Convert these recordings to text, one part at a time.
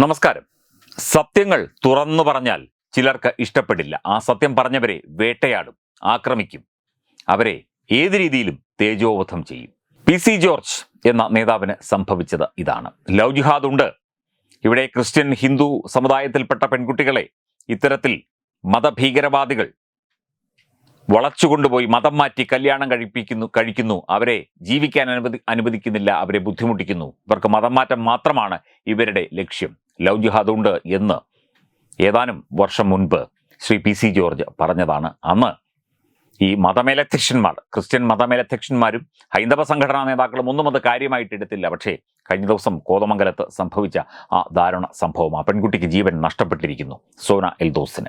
നമസ്കാരം. സത്യങ്ങൾ തുറന്നു പറഞ്ഞാൽ ചിലർക്ക് ഇഷ്ടപ്പെടില്ല. ആ സത്യം പറഞ്ഞവരെ വേട്ടയാടും ആക്രമിക്കും. അവരെ ഏത് രീതിയിലും തേജോവധം ചെയ്യും. പി സി ജോർജ് എന്ന നേതാവിന് സംഭവിച്ചത് ഇതാണ്. ലവ് ജിഹാദ് ഉണ്ട്. ഇവിടെ ക്രിസ്ത്യൻ ഹിന്ദു സമുദായത്തിൽപ്പെട്ട പെൺകുട്ടികളെ ഇത്തരത്തിൽ മതഭീകരവാദികൾ വളച്ചുകൊണ്ടുപോയി മതം മാറ്റി കല്യാണം കഴിപ്പിക്കുന്നു കഴിക്കുന്നു. അവരെ ജീവിക്കാൻ അനുവദി അനുവദിക്കുന്നില്ല അവരെ ബുദ്ധിമുട്ടിക്കുന്നു. ഇവർക്ക് മതം മാറ്റം മാത്രമാണ് ഇവരുടെ ലക്ഷ്യം. ലവ് ജിഹാദ് ഉണ്ട് എന്ന് ഏതാനും വർഷം മുൻപ് ശ്രീ പി സി ജോർജ് പറഞ്ഞതാണ്. അന്ന് ഈ മതമേലധ്യക്ഷന്മാർ ക്രിസ്ത്യൻ മതമേലധ്യക്ഷന്മാരും ഹൈന്ദവ സംഘടനാ നേതാക്കളും ഒന്നും അത് കാര്യമായിട്ട് എടുത്തില്ല. പക്ഷേ കഴിഞ്ഞ ദിവസം കോതമംഗലത്ത് സംഭവിച്ച ആ ദാരുണ സംഭവം ആ പെൺകുട്ടിക്ക് ജീവൻ നഷ്ടപ്പെട്ടിരിക്കുന്നു സോന എൽദോസിന്.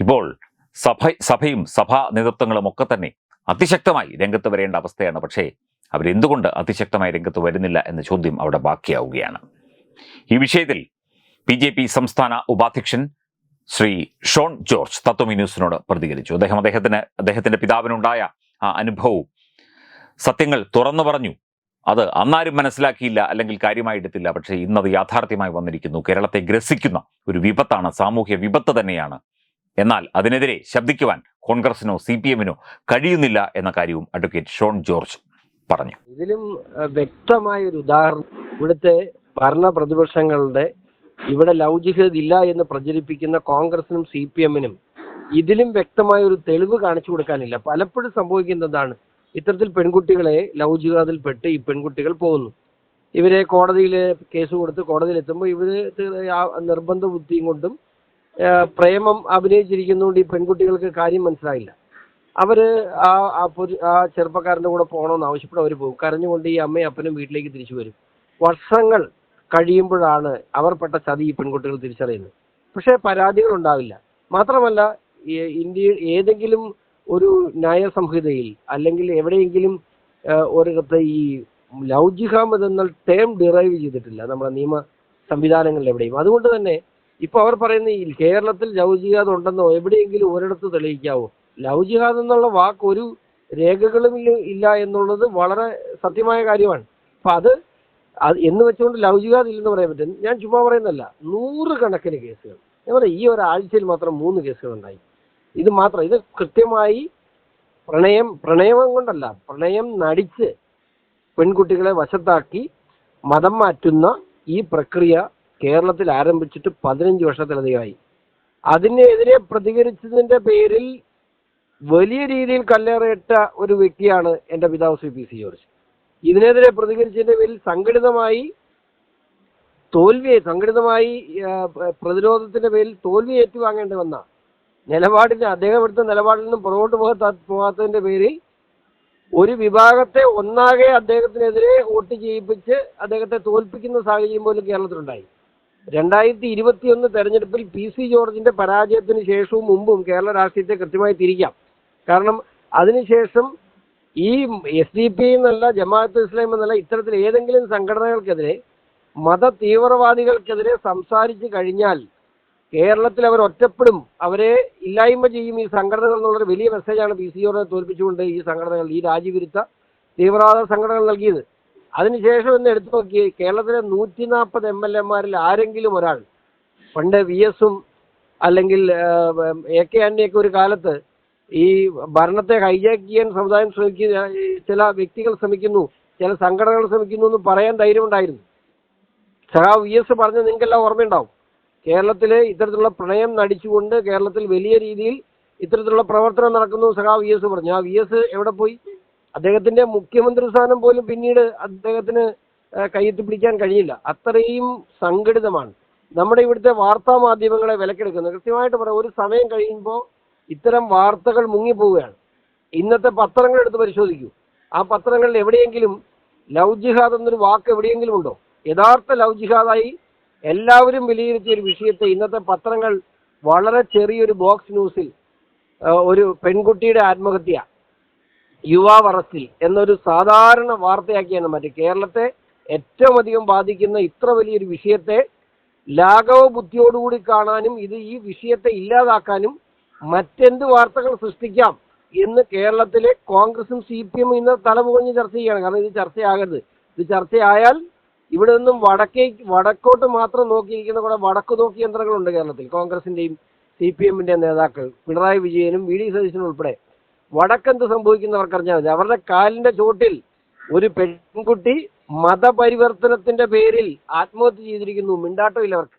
ഇപ്പോൾ സഭ സഭയും സഭാ നേതൃത്വങ്ങളും ഒക്കെ തന്നെ അതിശക്തമായി രംഗത്ത് വരേണ്ട അവസ്ഥയാണ്. പക്ഷേ അവരെന്തുകൊണ്ട് അതിശക്തമായി രംഗത്ത് വരുന്നില്ല എന്ന ചോദ്യം അവിടെ ബാക്കിയാവുകയാണ്. ഈ വിഷയത്തിൽ ബി ജെ പി സംസ്ഥാന ഉപാധ്യക്ഷൻ ശ്രീ ഷോൺ ജോർജ് തത്വമി ന്യൂസിനോട് പ്രതികരിച്ചു. അദ്ദേഹം അദ്ദേഹത്തിന് അദ്ദേഹത്തിന്റെ പിതാവിനുണ്ടായ ആ അനുഭവവും സത്യങ്ങൾ തുറന്നു പറഞ്ഞു. അത് അന്നാരും മനസ്സിലാക്കിയില്ല അല്ലെങ്കിൽ കാര്യമായി എടുത്തില്ല. പക്ഷേ ഇന്നത് യാഥാർത്ഥ്യമായി വന്നിരിക്കുന്നു. കേരളത്തെ ഗ്രസിക്കുന്ന ഒരു വിപത്താണ് സാമൂഹ്യ വിപത്ത് തന്നെയാണ്. എന്നാൽ അതിനെതിരെ ശബ്ദിക്കുവാൻ കോൺഗ്രസിനോ സി പി എമ്മിനോ കഴിയുന്നില്ല എന്ന കാര്യവും അഡ്വക്കേറ്റ് ഷോൺ ജോർജ് പറഞ്ഞു. ഇതിലും വ്യക്തമായ ഒരു ഉദാഹരണം ഇവിടുത്തെ ഭരണ പ്രതിപക്ഷങ്ങളുടെ ഇവിടെ ലവ് ഇല്ല എന്ന് പ്രചരിപ്പിക്കുന്ന കോൺഗ്രസിനും സി പി എമ്മിനും ഇതിലും വ്യക്തമായ ഒരു തെളിവ് കാണിച്ചു കൊടുക്കാനില്ല. പലപ്പോഴും സംഭവിക്കുന്നതാണ്. ഇത്തരത്തിൽ പെൺകുട്ടികളെ ലവ് പെട്ട് ഈ പെൺകുട്ടികൾ പോകുന്നു. ഇവരെ കോടതിയിൽ കേസ് കൊടുത്ത് കോടതിയിൽ എത്തുമ്പോൾ ഇവർ നിർബന്ധ ബുദ്ധിയും കൊണ്ടും പ്രേമം അഭിനയിച്ചിരിക്കുന്നതുകൊണ്ട് ഈ പെൺകുട്ടികൾക്ക് കാര്യം മനസ്സിലായില്ല. അവർ ആ ആ ചെറുപ്പക്കാരന്റെ കൂടെ പോകണമെന്ന് ആവശ്യപ്പെട്ട് അവർ പോകും. കരഞ്ഞുകൊണ്ട് ഈ അമ്മയും അപ്പനും വീട്ടിലേക്ക് തിരിച്ചു വരും. വർഷങ്ങൾ കഴിയുമ്പോഴാണ് അവർ പെട്ട ചതി ഈ പെൺകുട്ടികൾ തിരിച്ചറിയുന്നത്. പക്ഷേ പരാതികൾ ഉണ്ടാവില്ല. മാത്രമല്ല ഇന്ത്യയിൽ ഏതെങ്കിലും ഒരു ന്യായ സംഹിതയിൽ അല്ലെങ്കിൽ എവിടെയെങ്കിലും ഒരിടത്ത് ഈ ലവ് എന്ന ടേം ഡിറൈവ് ചെയ്തിട്ടില്ല. നമ്മുടെ നിയമ സംവിധാനങ്ങളിൽ എവിടെയും. അതുകൊണ്ട് തന്നെ ഇപ്പൊ അവർ പറയുന്ന ഈ കേരളത്തിൽ ലവ് ജിഹാദ് ഉണ്ടെന്നോ എവിടെയെങ്കിലും ഒരിടത്ത് തെളിയിക്കാവോ? ലവ് ജിഹാദ് എന്നുള്ള വാക്ക് ഒരു രേഖകളും ഇല്ല എന്നുള്ളത് വളരെ സത്യമായ കാര്യമാണ്. അപ്പൊ അത് അത് എന്ന് വെച്ചുകൊണ്ട് ജിഹാദ് ഇല്ലെന്ന് പറയാൻ പറ്റും. ഞാൻ ചുമ്മാ പറയുന്നല്ല നൂറുകണക്കിന് കേസുകൾ. ഞാൻ പറയാം ഈ ഒരാഴ്ചയിൽ മാത്രം മൂന്ന് കേസുകൾ ഉണ്ടായി ഇത് മാത്രം ഇത് കൃത്യമായി പ്രണയം പ്രണയം കൊണ്ടല്ല പ്രണയം നടിച്ച് പെൺകുട്ടികളെ വശത്താക്കി മതം മാറ്റുന്ന ഈ പ്രക്രിയ കേരളത്തിൽ ആരംഭിച്ചിട്ട് പതിനഞ്ച് വർഷത്തിലധികമായി. അതിനെതിരെ പ്രതികരിച്ചതിന്റെ പേരിൽ വലിയ രീതിയിൽ കല്ലേറിയിട്ട ഒരു വ്യക്തിയാണ് എന്റെ പിതാവ് സി പി സി ജോർജ്. ഇതിനെതിരെ പ്രതികരിച്ചതിന്റെ പേരിൽ സംഘടിതമായി തോൽവിയെ സംഘടിതമായി പ്രതിരോധത്തിന്റെ പേരിൽ തോൽവി ഏറ്റുവാങ്ങേണ്ടി വന്ന നിലപാടിന് അദ്ദേഹം എടുത്ത നിലപാടിൽ നിന്നും പുറകോട്ട് പോകാത്ത പോകാത്തതിന്റെ പേരിൽ ഒരു വിഭാഗത്തെ ഒന്നാകെ അദ്ദേഹത്തിനെതിരെ വോട്ട് ചെയ്യിപ്പിച്ച് അദ്ദേഹത്തെ തോൽപ്പിക്കുന്ന സാഹചര്യം പോലും കേരളത്തിലുണ്ടായി. രണ്ടായിരത്തി ഇരുപത്തിയൊന്ന് തെരഞ്ഞെടുപ്പിൽ പി സി ജോർജിന്റെ പരാജയത്തിന് ശേഷവും മുമ്പും കേരള രാഷ്ട്രീയത്തെ കൃത്യമായി തിരിക്കാം. കാരണം അതിനുശേഷം ഈ എസ് ഡി പി എന്നല്ല ജമാഅത്ത് ഇസ്ലാം എന്നല്ല ഇത്തരത്തിൽ ഏതെങ്കിലും സംഘടനകൾക്കെതിരെ മത തീവ്രവാദികൾക്കെതിരെ സംസാരിച്ചു കഴിഞ്ഞാൽ കേരളത്തിൽ അവർ ഒറ്റപ്പെടും. അവരെ ഇല്ലായ്മ ചെയ്യും ഈ സംഘടനകൾ എന്നുള്ളൊരു വലിയ മെസ്സേജാണ് പി സി ജോർജിനെ തോൽപ്പിച്ചുകൊണ്ട് ഈ സംഘടനകൾ ഈ രാജ്യവിരുദ്ധ തീവ്രവാദ സംഘടനകൾ നൽകിയത്. അതിനുശേഷം എന്ന് എടുത്തു നോക്കി കേരളത്തിലെ നൂറ്റി നാൽപ്പത് എം എൽ എമാരിൽ ആരെങ്കിലും ഒരാൾ പണ്ട് വി എസും അല്ലെങ്കിൽ എ കെ ആന്റണിയൊക്കെ ഒരു കാലത്ത് ഈ ഭരണത്തെ ഹൈജാക്ക് ചെയ്യാൻ സമുദായം ശ്രമിക്കുന്ന ഈ ചില വ്യക്തികൾ ശ്രമിക്കുന്നു ചില സംഘടനകൾ ശ്രമിക്കുന്നു എന്ന് പറയാൻ ധൈര്യമുണ്ടായിരുന്നു സഹാവ് വി എസ് പറഞ്ഞ നിങ്ങൾക്കെല്ലാം ഓർമ്മയുണ്ടാവും. കേരളത്തിലെ ഇത്തരത്തിലുള്ള പ്രണയം നടിച്ചുകൊണ്ട് കേരളത്തിൽ വലിയ രീതിയിൽ ഇത്തരത്തിലുള്ള പ്രവർത്തനം നടക്കുന്നു സഹാവ് വി എസ് പറഞ്ഞു. ആ വി എസ് എവിടെ പോയി? അദ്ദേഹത്തിന്റെ മുഖ്യമന്ത്രി സ്ഥാനം പോലും പിന്നീട് അദ്ദേഹത്തിന് കയ്യെത്തിപ്പിടിക്കാൻ പിടിക്കാൻ കഴിയില്ല അത്രയും സംഘടിതമാണ്. നമ്മുടെ ഇവിടുത്തെ വാർത്താ മാധ്യമങ്ങളെ വിലക്കെടുക്കുന്നത്. കൃത്യമായിട്ട് പറയാം ഒരു സമയം കഴിയുമ്പോൾ ഇത്തരം വാർത്തകൾ മുങ്ങിപ്പോവുകയാണ്. ഇന്നത്തെ പത്രങ്ങൾ എടുത്ത് പരിശോധിക്കൂ. ആ പത്രങ്ങളിൽ എവിടെയെങ്കിലും ലവ് ജിഹാദ് എന്നൊരു വാക്ക് എവിടെയെങ്കിലും ഉണ്ടോ? യഥാർത്ഥ ലവ് ജിഹാദായി എല്ലാവരും വിലയിരുത്തിയ ഒരു വിഷയത്തെ ഇന്നത്തെ പത്രങ്ങൾ വളരെ ചെറിയൊരു ബോക്സ് ന്യൂസിൽ ഒരു പെൺകുട്ടിയുടെ ആത്മഹത്യ യുവാവ് അറസ്റ്റിൽ എന്നൊരു സാധാരണ വാർത്തയാക്കിയാണ് മറ്റേ കേരളത്തെ ഏറ്റവും അധികം ബാധിക്കുന്ന ഇത്ര വലിയൊരു വിഷയത്തെ ലാഘവ ബുദ്ധിയോടുകൂടി കാണാനും ഇത് ഈ വിഷയത്തെ ഇല്ലാതാക്കാനും മറ്റെന്ത് വാർത്തകൾ സൃഷ്ടിക്കാം എന്ന് കേരളത്തിലെ കോൺഗ്രസും സി പി എമ്മും ഇന്ന് തലമുകഞ്ഞ് ചർച്ച ചെയ്യുകയാണ് കാരണം ഇത് ചർച്ചയാകരുത്. ഇത് ചർച്ചയായാൽ ഇവിടെ നിന്നും വടക്കേ വടക്കോട്ട് മാത്രം നോക്കിയിരിക്കുന്ന കുറെ വടക്കു നോക്കി യന്ത്രങ്ങളുണ്ട് കേരളത്തിൽ. കോൺഗ്രസിന്റെയും സി പി എമ്മിന്റെയും നേതാക്കൾ പിണറായി വിജയനും വി ഡി സതീശനും ഉൾപ്പെടെ. വടക്കെന്ത് സംഭവിക്കുന്നവർക്കറിഞ്ഞാൽ മതി. അവരുടെ കാലിന്റെ ചോട്ടിൽ ഒരു പെൺകുട്ടി മതപരിവർത്തനത്തിന്റെ പേരിൽ ആത്മഹത്യ ചെയ്തിരിക്കുന്നു. മിണ്ടാട്ടമില്ല അവർക്ക്.